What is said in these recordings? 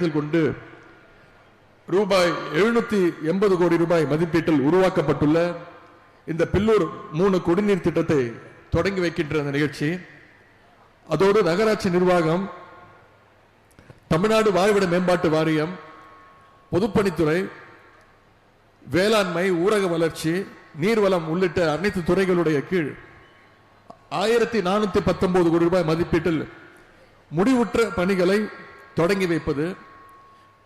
கருத்தில் கொண்டு ரூபாய் எழுநூத்தி எண்பது கோடி ரூபாய் மதிப்பீட்டில் உருவாக்கப்பட்டுள்ள இந்த பில்லூர் மூணு குடிநீர் திட்டத்தை தொடங்கி வைக்கின்ற அந்த நிகழ்ச்சி. அதோடு நகராட்சி நிர்வாகம் தமிழ்நாடு வாழ்விட மேம்பாட்டு வாரியம் பொதுப்பணித்துறை வேளாண்மை ஊரக வளர்ச்சி நீர்வளம் உள்ளிட்ட அனைத்து துறைகளுடைய கீழ் ஆயிரத்தி நானூத்தி பத்தொன்பது கோடி ரூபாய் மதிப்பீட்டில் முடிவுற்ற பணிகளை தொடங்கி வைப்பது.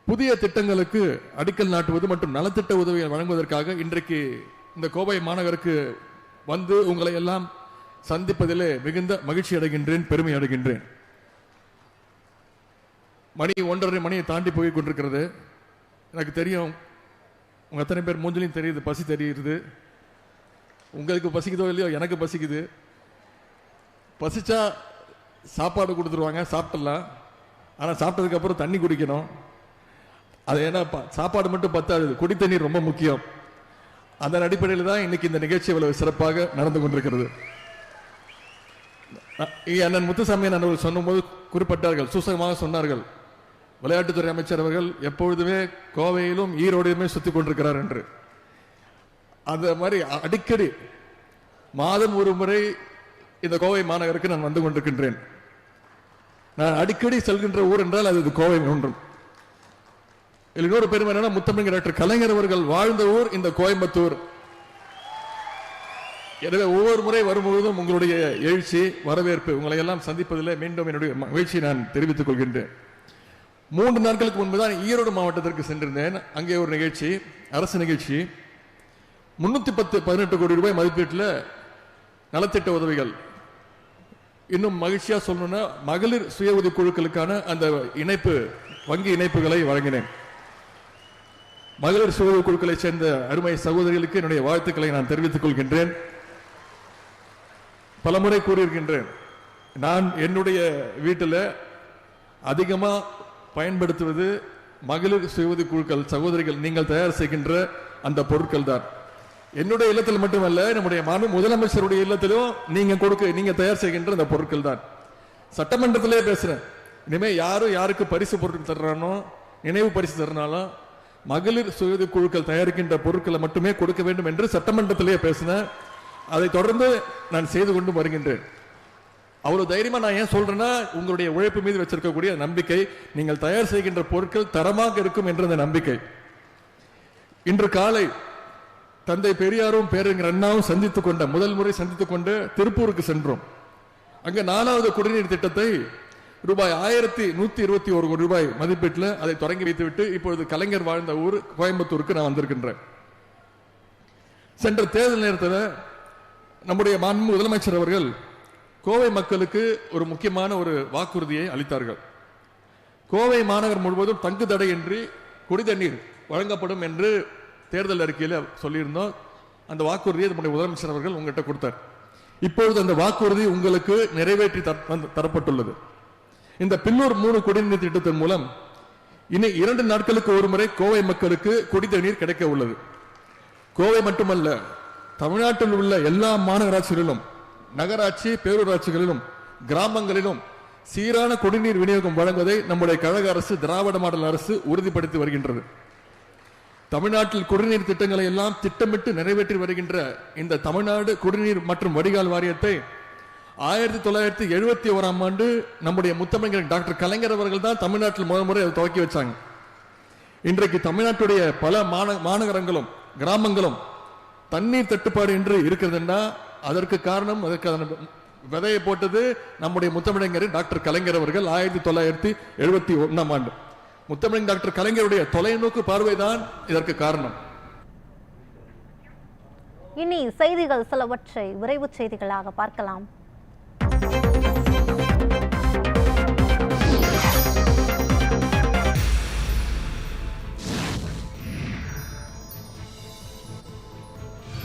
புதிய திட்டங்களுக்கு அடிக்கல் நாட்டுவது மற்றும் நலத்திட்ட உதவியை வழங்குவதற்காக இன்றைக்கு இந்த கோவை மாநகருக்கு வந்து உங்களை எல்லாம் சந்திப்பதிலே மிகுந்த மகிழ்ச்சி அடைகின்றேன் பெருமை அடைகின்றேன். மணி ஒன்றரை மணியை தாண்டி போய் கொண்டிருக்கிறது. எனக்கு தெரியும் உங்கள் அத்தனை பேர் மூஞ்சிலையும் தெரியுது பசி தெரியுது. உங்களுக்கு பசிக்குதோ இல்லையோ எனக்கு பசிக்குது. பசிச்சா சாப்பாடு கொடுத்துருவாங்க சாப்பிடலாம் ஆனால் சாப்பிட்டதுக்கப்புறம் தண்ணி குடிக்கணும். அது ஏன்னா சாப்பாடு மட்டும் பத்தாது குடி தண்ணீர் ரொம்ப முக்கியம். அதன் அடிப்படையில் தான் இன்னைக்கு இந்த நிகழ்ச்சி இவ்வளவு சிறப்பாக நடந்து கொண்டிருக்கிறது. அண்ணன் முத்துசாமி அண்ணன் சொன்னபோது குறிப்பிட்டார்கள் சூசகமாக சொன்னார்கள். விளையாட்டுத்துறை அமைச்சர் அவர்கள் எப்பொழுதுமே கோவையிலும் ஈரோடையுமே சுத்தி கொண்டிருக்கிறார் என்று. அந்த மாதிரி அடிக்கடி மாதம் ஒரு முறை இந்த கோவை மாநகருக்கு நான் வந்து கொண்டிருக்கின்றேன். நான் அடிக்கடி செல்கின்ற ஊர் என்றால் அது கோவை ஒன்றும். இதில் இன்னொரு பெருமை என்னன்னா முத்தமிழ் டாக்டர் கலைஞர் அவர்கள் வாழ்ந்த ஊர் இந்த கோயம்புத்தூர். எனவே ஒவ்வொரு முறை வரும்பொழுதும் உங்களுடைய எழுச்சி வரவேற்பு உங்களை எல்லாம் சந்திப்பதில் மீண்டும் என்னுடைய மகிழ்ச்சியை நான் தெரிவித்துக் கொள்கின்றேன். மூன்று நாட்களுக்கு முன்புதான் ஈரோடு மாவட்டத்திற்கு சென்றிருந்தேன். அங்கே ஒரு நிகழ்ச்சி அரசு நிகழ்ச்சி. முன்னூத்தி பத்து பதினெட்டு கோடி ரூபாய் மதிப்பீட்டில் நலத்திட்ட உதவிகள். இன்னும் மகிழ்ச்சியாக சொல்லணும்னா மகளிர் சுய உதவி குழுக்களுக்கான அந்த இணைப்பு வங்கி இணைப்புகளை வழங்கினேன். மகளிர் சுய குழுக்களை சேர்ந்த அருமை சகோதரிகளுக்கு என்னுடைய வாழ்த்துக்களை நான் தெரிவித்துக் கொள்கின்றேன். பலமுறை கூறியிருக்கின்றேன். நான் என்னுடைய வீட்டில் அதிகமாக பயன்படுத்துவது மகளிர் சுய குழுக்கள் சகோதரிகள் நீங்கள் தயார் செய்கின்ற அந்த பொருட்கள் தான் என்னுடைய இல்லத்தில் மட்டுமல்ல நம்முடைய மாண்பு முதலமைச்சருடைய இல்லத்திலும் நீங்க கொடுக்க நீங்க தயார் செய்கின்ற அந்த பொருட்கள் தான் சட்டமன்றத்திலே பேசுறேன். இனிமே யாரும் யாருக்கு பரிசு பொருட்கள் தர்றானோ நினைவு பரிசு தரனாலும் மகளிர் சுயது குழுக்கள் தயாரிக்கின்ற பொருட்களை மட்டுமே கொடுக்க வேண்டும் என்று சட்டமன்றத்திலேயே பேசினேன். அதை தொடர்ந்து நான் செய்து கொண்டு வருகின்றேன். அவ்வளவு தைரியமா நான் ஏன் சொல்றேன்னா உங்களுடைய உழைப்பு மீது வச்சிருக்கக்கூடிய நம்பிக்கை நீங்கள் தயார் செய்கின்ற பொருட்கள் தரமாக இருக்கும் என்ற அந்த நம்பிக்கை. இன்று காலை தந்தை பெரியாரும் பேரறிஞர் அண்ணாவும் சந்தித்துக் கொண்ட முதல் முறை சந்தித்துக் கொண்டு திருப்பூருக்கு சென்றோம். அங்கே நாலாவது குடிநீர் திட்டத்தை ரூபாய் ஆயிரத்தி நூத்தி இருபத்தி ஒரு கோடி ரூபாய் மதிப்பீட்டில் அதை தொடங்கி வைத்துவிட்டு இப்பொழுது கலைஞர் வாழ்ந்த ஊர் கோயம்புத்தூருக்கு நான் வந்திருக்கின்றேன். சென்ற தேர்தல் நேரத்தில் நம்முடைய மாண்பு முதலமைச்சர் அவர்கள் கோவை மக்களுக்கு ஒரு முக்கியமான ஒரு வாக்குறுதியை அளித்தார்கள். கோவை மாநகர் முழுவதும் தங்கு தடையின்றி குடிதண்ணீர் வழங்கப்படும் என்று தேர்தல் அறிக்கையில் சொல்லியிருந்தோம். அந்த வாக்குறுதியை நம்முடைய முதலமைச்சர் அவர்கள் உங்கள்கிட்ட கொடுத்தார். இப்பொழுது அந்த வாக்குறுதி உங்களுக்கு நிறைவேற்றி தர- தரப்பட்டுள்ளது. இந்த பின்னூர் மூணு குடிநீர் திட்டத்தின் மூலம் இனி இரண்டு நாட்களுக்கு ஒரு முறை கோவை மக்களுக்கு குடிதண்ணீர் கிடைக்க உள்ளது. கோவை மட்டுமல்ல தமிழ்நாட்டில் உள்ள எல்லா மாநகராட்சிகளிலும் நகராட்சி பேரூராட்சிகளிலும் கிராமங்களிலும் சீரான குடிநீர் விநியோகம் வழங்குவதை நம்முடைய கழக அரசு திராவிட மாடல் அரசு உறுதிப்படுத்தி வருகின்றது. தமிழ்நாட்டில் குடிநீர் திட்டங்களை எல்லாம் திட்டமிட்டு நிறைவேற்றி வருகின்ற இந்த தமிழ்நாடு குடிநீர் மற்றும் வடிகால் வாரியத்தை ஆயிரத்தி தொள்ளாயிரத்தி எழுபத்தி ஓராம் ஆண்டு நம்முடைய முத்தமிழர் டாக்டர் கலைஞர் அவர்கள் தான் தமிழ்நாட்டில் முதல் முறை அதை துவக்கி வச்சாங்க. இன்றைக்கு தமிழ்நாட்டுடைய பல மாந- மாநகரங்களும் கிராமங்களும் தண்ணீர் தட்டுப்பாடு என்று இருக்கிறதுன்னா அதற்கு காரணம் அதற்கான விதையை போட்டது நம்முடைய முத்தமிழங்கர் டாக்டர் கலைஞர் அவர்கள் ஆயிரத்தி தொள்ளாயிரத்தி எழுபத்தி ஒன்றாம் ஆண்டு. முத்தமிழன் டாக்டர் கலைஞருடைய தொலைநோக்கு பார்வைதான் இதற்கு காரணம். இனி செய்திகள் சிலவற்றை விரைவு செய்திகளாக பார்க்கலாம்.